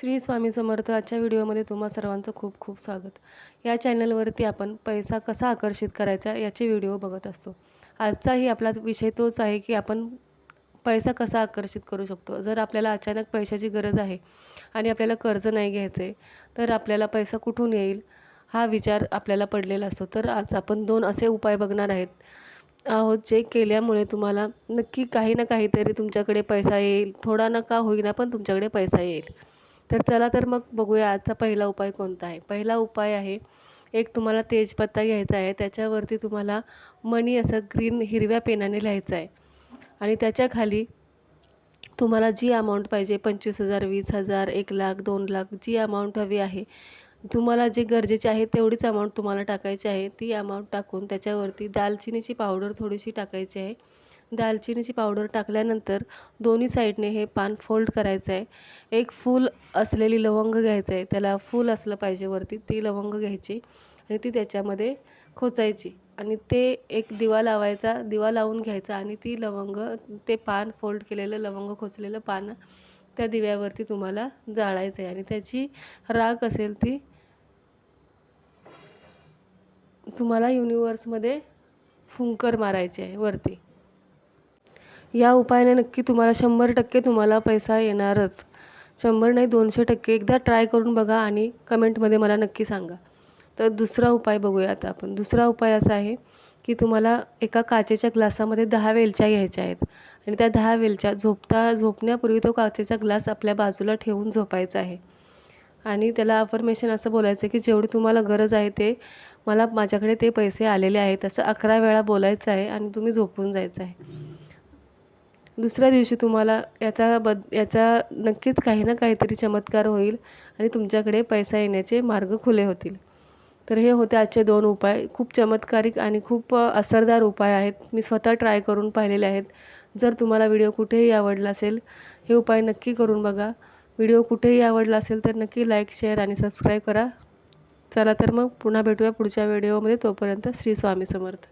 श्री स्वामी समर्थ आजच्या व्हिडिओमध्ये तुम्हा सर्वांचं खूप खूप स्वागत. या चॅनलवरती आपण पैसा कसा आकर्षित करायचा याचे व्हिडिओ बघत असतो. आजचाही आपला विषय तोच आहे की आपण पैसा कसा आकर्षित करू शकतो. जर आपल्याला अचानक पैशाची गरज आहे आणि आपल्याला कर्ज नाही घ्यायचं तर आपल्याला पैसा कुठून येईल हा विचार आपल्याला पडलेला असतो. तर आज आपण दोन असे उपाय बघणार आहेत. आहोत जे केल्यामुळे तुम्हाला नक्की काही ना काहीतरी तुमच्याकडे पैसा येईल. थोडा नका होईना पण तुमच्याकडे पैसा येईल. तर चला तर मग बघूया आजचा पहिला उपाय कोणता आहे. पहिला उपाय आहे एक तुम्हाला तेजपत्ता घ्यायचा आहे त्याच्यावरती तुम्हाला मणी असं ग्रीन हिरव्या पेनाने लिहायचं आहे. आणि त्याच्याखाली तुम्हाला जी अमाऊंट पाहिजे पंचवीस हजार वीस हजार एक लाख दोन लाख जी अमाऊंट हवी आहे तुम्हाला जे गरजेचे आहे तेवढीच अमाऊंट तुम्हाला टाकायची आहे. ती अमाऊंट टाकून त्याच्यावरती दालचिनीची पावडर थोडीशी टाकायची आहे. दालचिनीची पावडर टाकल्यानंतर दोन्ही साईडने हे पान फोल्ड करायचं आहे. एक फूल असलेली लवंग घ्यायचं आहे. त्याला फूल असलं पाहिजे वरती ती लवंग घ्यायची आणि ती त्याच्यामध्ये खोचायची आणि ते एक दिवा लावायचा दिवा लावून घ्यायचा आणि ती लवंग ते पान फोल्ड केलेलं लवंग खोचलेलं पान त्या दिव्यावरती तुम्हाला जाळायचं आहे आणि त्याची राख असेल ती तुम्हाला युनिवर्समध्ये फुंकर मारायची आहे वरती. या उपायाने नक्की तुम्हाला शंभर टक्के तुम्हाला पैसा येणारच. शंभर नाही दोनशे टक्के. एकदा ट्राय करून बघा आणि कमेंटमध्ये मला नक्की सांगा. तर दुसरा उपाय बघूया आता आपण. दुसरा उपाय असा आहे की तुम्हाला एका काचेच्या ग्लासामध्ये दहा वेलच्या घ्यायच्या आहेत. आणि त्या दहा वेलच्या झोपता झोपण्यापूर्वी तो काचेचा ग्लास आपल्या बाजूला ठेवून झोपायचा आहे. आणि त्याला अफर्मेशन असं बोलायचं की जेवढी तुम्हाला गरज आहे ते मला माझ्याकडे ते पैसे आलेले आहेत असं अकरा वेळा बोलायचं आहे आणि तुम्ही झोपून जायचं आहे. दुसऱ्या दिवशी तुम्हाला याचा बद याचा नक्कीच काही ना काहीतरी चमत्कार होईल आणि तुमच्याकडे पैसा येण्याचे मार्ग खुले होतील. तर हे होते आजचे दोन उपाय. खूप चमत्कारिक आणि खूप असरदार उपाय आहेत. मी स्वतः ट्राय करून पाहिलेले आहेत. जर तुम्हाला व्हिडिओ कुठेही आवडला असेल हे उपाय नक्की करून बघा. व्हिडिओ कुठेही आवडला असेल तर नक्की लाईक शेअर आणि सबस्क्राईब करा. चला तर मग पुन्हा भेटूया पुढच्या व्हिडिओमध्ये. तोपर्यंत श्री स्वामी समर्थ.